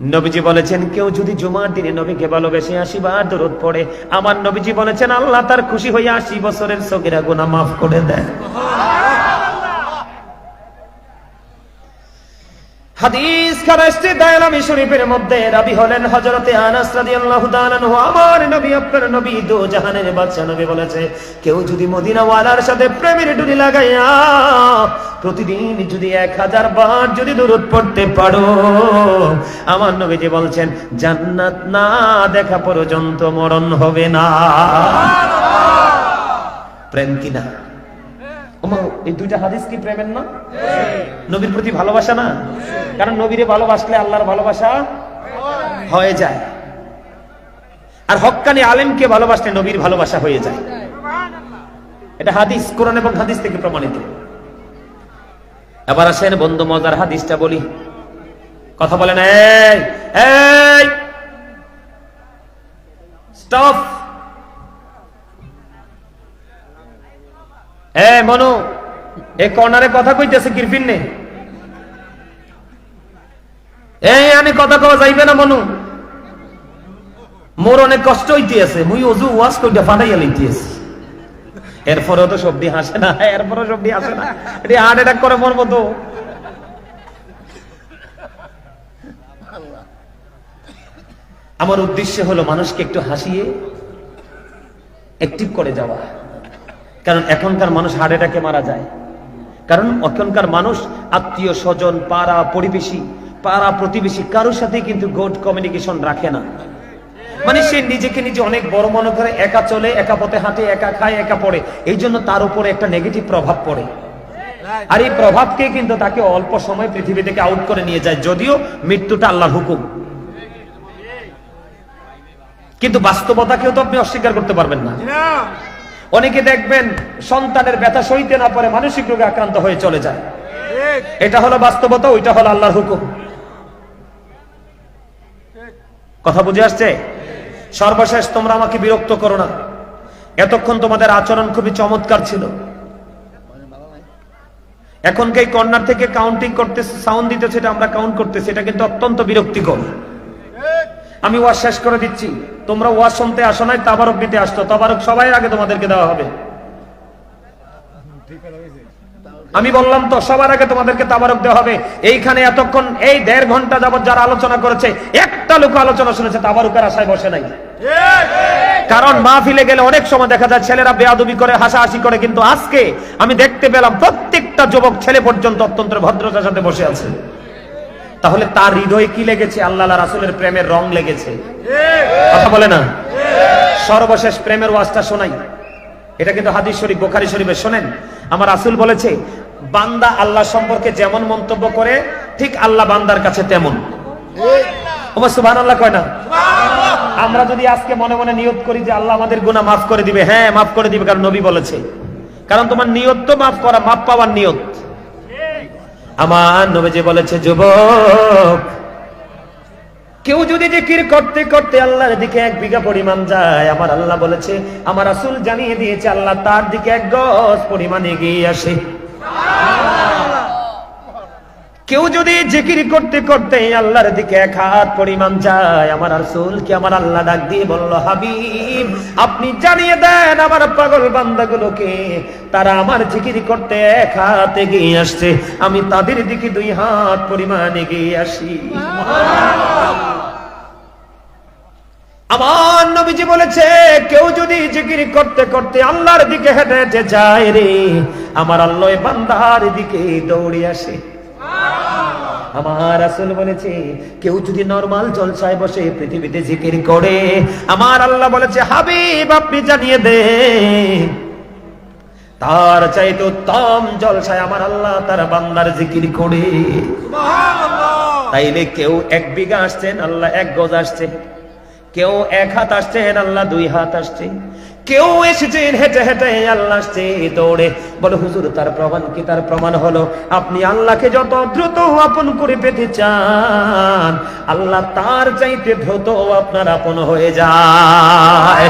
নবীজি বলেছেন, কেউ যদি জুমার দিনে নবীকে ভালোবেসে আসি বা দরদ পড়ে, আমার নবীজি বলেছেন, আল্লাহ তার খুশি হয়ে আশি বছরের সগিরা গুণা মাফ করে দেয় হাদিস খারাজটি দায়ালামি শরীফের মধ্যে। রাবি হলেন হযরতে আনাস রাদিয়াল্লাহু তাআলা আনহু। আমার নবী আপনার নবী দো জাহানের বাদশা নবী বলেছে কেউ যদি মদিনা ওয়ালার সাথে প্রেমের ডুরি লাগাইয়া প্রতিদিন যদি এক হাজার বার যদি দূরত পড়তে পারো আমার নবীজি বলছেন জান্নাত না দেখা পর্যন্ত মরণ হবে না। প্রেম কিনা এই দুইটা হাদিস কি প্রেমের না? নবীর প্রতি ভালোবাসা না? কারণ নবীরে ভালোবাসলে আল্লাহর ভালোবাসা হয়ে যায়। আর হক্কানি আলেমকে ভালোবাসলে নবীর ভালোবাসা হয়ে যায়। এটা হাদিস, কোরআন এবং হাদিস থেকে প্রমাণিত। এবার আসেন বন্ধু মজার হাদিসটা বলি। কথা বলেন মনু এ কর্নারে কথা কইতেছে কিরফিন নে। এই আমি কথা কওয়া যাইবে না মনু? মোর অনেক কষ্ট হইতে আছে মুই অজু ওয়াশ কইটা ফাটাইয়া লইতে আছি এরপরেও তো সবদি হাসে না, এরপরেও সবদি হাসে না। এটি হার্ট অ্যাটাক করে মরবো তো। আমার উদ্দেশ্য হলো মানুষকে একটু হাসিয়ে অ্যাক্টিভ করে যাওয়া। কারণ এখনকার মানুষ হার্ট অ্যাটাকে মারা যায়। কারণ এখনকার মানুষ আত্মীয় স্বজন, পাড়া, পরিবেশী পাড়া প্রতিবেশী কারোর সাথে কিন্তু গুড কমিউনিকেশন রাখে না। মানে সে নিজেকে নিজে অনেক বড় মনে করে একা চলে একা পথে হাঁটে একা খায় একা পড়ে এই জন্য তার উপরে একটা নেগেটিভ প্রভাব পড়ে। আর এই প্রভাবকে কিন্তু তাকে অল্প সময় পৃথিবী থেকে আউট করে নিয়ে যায় যদিও মৃত্যুটা আল্লাহর হুকুম। কিন্তু বাস্তবতাকেও তো আপনি অস্বীকার করতে পারবেন না। অনেকে দেখবেন সন্তানের ব্যথা সইতে না পারে মানসিক রোগে আক্রান্ত হয়ে চলে যায়। এটা হলো বাস্তবতা ওইটা হলো আল্লাহর হুকুম। কথা বুঝে আসছে? সর্বশেষ তোমরা আমাকে বিরক্ত করো না। এতক্ষণ তোমাদের আচরণ খুবই চমৎকার ছিল। এখনকে এই কর্নার থেকে কাউন্টিং করতেছে সাউন্ড দিতেছে, এটা আমরা কাউন্ট করতেছি, এটা কিন্তু অত্যন্ত বিরক্তিকর। আমি ওয়াজ শেষ করে দিচ্ছি। তোমরা ওয়াজ শুনতে আসো নাই, তাবারক দিতে আসতো তাবারক সবাই আগে তোমাদেরকে দেওয়া হবে। আমি বললাম তো, সবার আগে তোমাদেরকে তাবারক দেওয়া হবে। এইখানে এতক্ষণ, এই দেড় ঘণ্টা যাবত যারা আলোচনা করেছে, একটা লোক আলোচনা শুনেছে, তাবারুকের আশায় বসে নাই। কারণ মাহফিলে গেলে অনেক সময় দেখা যায়, ছেলেরা বেয়াদবি করে, হাসাহাসি করে, কিন্তু আজকে আমি দেখতে পেলাম, প্রত্যেকটা যুবক ছেলে পর্যন্ত অত্যন্ত ভদ্রতার সাথে বসে আছে। তাহলে তার হৃদয়ে কি লেগেছে? আল্লাহ রাসুলের প্রেমের রং লেগেছে। কথা বলে না? সর্বশেষ প্রেমের ওয়াজটা শোনাই। এটা কিন্তু হাদিস শরীফ, বোখারি শরীফে শোনেন। আমার রাসুল বলেছে বান্দা আল্লাহ সম্পর্কে যেমন মন্তব্য করে ঠিক আল্লাহ বান্দার কাছে তেমন। ওমা কয় না? আমরা যদি আজকে মনে মনে নিয়ত করি যে আল্লাহ আমাদের গুনাহ মাফ করে দিবে হ্যাঁ মাফ করে দিবে কারণ নবী বলেছে। কারণ তোমার নিয়ত তো মাফ করা মাফ পাওয়ার নিয়ত। আমার নবীজি বলেছে যুবক কেউ যদি জিকির করতে করতে আল্লাহর দিকে এক বিঘা পরিমাণ যায় আমার আল্লাহ বলেছে আমার রাসূল জানিয়ে দিয়েছে আল্লাহ তার দিকে এক গজ পরিমাণ এগিয়ে আসে। কেউ যদি জিকির করতে করতে আল্লাহর দিকে এক হাত পরিমাণ যায় আমার রাসূল কি আমার আল্লাহ ডাক দিয়ে বলল, হাবিব, আপনি জানিয়ে দেন আমার পাগল বান্দাগুলোকে, তারা আমার জিকির করতে এক হাত এগিয়ে আসছে, আমি তাদের দিকে দুই হাত পরিমাণ এগিয়ে আসি। আমার নবীজি বলেছে, কেউ যদি জিকির করতে করতে আল্লাহর দিকে হেঁটে হেঁটে যায় রে, আমার আল্লাহ বান্দার দিকে দৌড়ে আসে। আমার আসল বলেছে কেউ যদি নরমাল জলসায় বসে পৃথিবীতে জিকির করে আমার আল্লাহ বলেছে হাবিব আপনি জানিয়ে দে তার চাইতে উত্তম জলসায় আমার আল্লাহ তার বান্দার জিকির করে। তাইলে কেউ এক বিঘা আসছেন আল্লাহ এক গজ আসছে। কেউ এক হাত আসছেন আল্লাহ দুই হাত আসছে। কেউ এসেছেন হেঁটে হেঁটে আল্লাহ আসছে দৌড়ে। বলে, হুজুর, তার প্রমাণ কি? তার প্রমাণ হলো, আপনি আল্লাহকে যত দ্রুত আপন করে পেতে চান, আল্লাহ তার চাইতে দ্রুত আপনার আপন হয়ে যায়।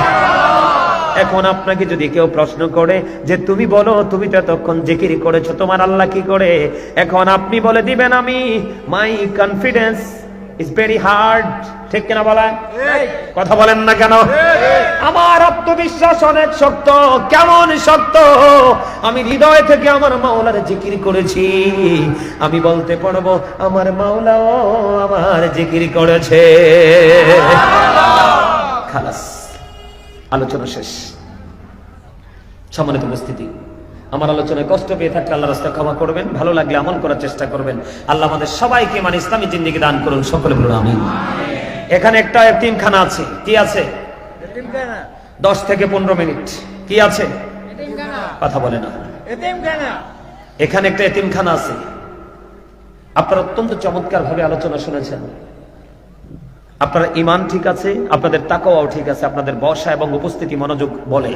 এখন আপনাকে যদি কেউ প্রশ্ন করে যে, তুমি বলো, তুমি তো এতক্ষণ জিকির করেছ, তোমার আল্লাহ কি করে? এখন আপনি বলে দিবেন, আমি মাই কনফিডেন্স আমার আত্মবিশ্বাস অনেক শক্ত। কেমন শক্ত? আমি হৃদয় থেকে আমার মাওলার জিকির করেছি। আমি বলতে পারব, আমার মাওলাও আমার জিকির করেছে। খালাস, আলোচনা শেষ। সম্মানিত উপস্থিতি। আমার আলোচনায় কষ্ট পেয়ে থাকলে আল্লাহ রাস্তা ক্ষমা করবেন ভালো লাগলে আমল করার চেষ্টা করবেন। আল্লাহ আমাদের সবাইকে মানে ইসলামী জিন্দিগি দান করুন সকলে বলুন আমি এখানে একটা এতিমখানা আছে কি আছে? দশ থেকে পনেরো মিনিট। কি আছে? কথা বলে না। এখানে একটা এতিমখানা আছে। আপনারা অত্যন্ত চমৎকার ভাবে আলোচনা শুনেছেন। আপনার ইমান ঠিক আছে আপনাদের তাকওয়াও ঠিক আছে আপনাদের বসা এবং উপস্থিতি মনোযোগ বলে।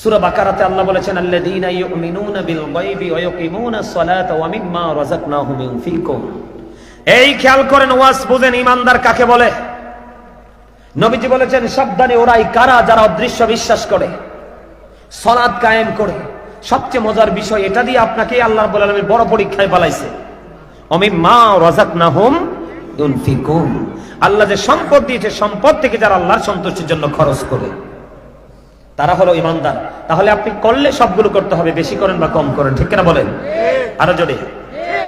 সূরা বাকারাতে আল্লাহ বলেছেন, আল্লাযীনা ইউমিনুনা বিল গায়বি ওয়া ইয়াকিমুনাস সালাতা ওয়া মিম্মা রাযাকনাহুম ইউনফিকুন এই খেয়াল করেন, ওয়াজ বুঝেন ইমানদার কাকে বলে? নবীজি বলেছেন, সাবধানে ওরাই কারা যারা অদৃশ্য বিশ্বাস করে সলাদ কায়েম করে। সবচেয়ে মজার বিষয় এটা দিয়ে আপনাকে আল্লাহ আলামিন বড় পরীক্ষায় পালাইছে। অমিম্মা রাযাকনাহুম ইউনফিকুন আল্লাহ যে সম্পদ দিয়েছে, সম্পদ থেকে যারা আল্লাহর সন্তুষ্টির জন্য খরচ করে। তারা হলো ইমানদার। তাহলে আপনি করলে সবগুলো করতে হবে, বেশি করেন বা কম করেন, ঠিক কিনা বলেন? আরও জোরে।